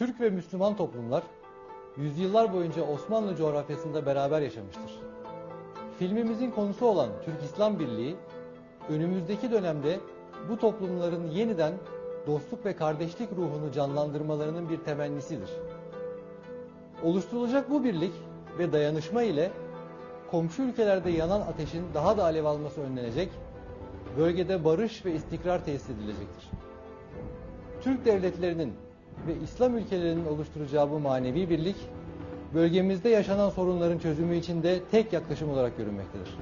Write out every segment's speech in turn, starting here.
Türk ve Müslüman toplumlar yüzyıllar boyunca Osmanlı coğrafyasında beraber yaşamıştır. Filmimizin konusu olan Türk-İslam Birliği, önümüzdeki dönemde bu toplumların yeniden dostluk ve kardeşlik ruhunu canlandırmalarının bir temennisidir. Oluşturulacak bu birlik ve dayanışma ile komşu ülkelerde yanan ateşin daha da alev alması önlenecek, bölgede barış ve istikrar tesis edilecektir. Türk devletlerinin ve İslam ülkelerinin oluşturacağı bu manevi birlik, bölgemizde yaşanan sorunların çözümü için de tek yaklaşım olarak görünmektedir.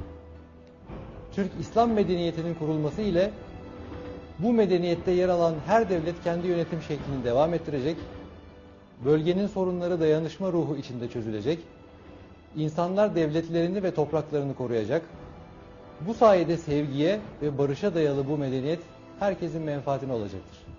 Türk-İslam medeniyetinin kurulması ile bu medeniyette yer alan her devlet kendi yönetim şeklini devam ettirecek, bölgenin sorunları dayanışma ruhu içinde çözülecek, insanlar devletlerini ve topraklarını koruyacak, bu sayede sevgiye ve barışa dayalı bu medeniyet herkesin menfaatine olacaktır.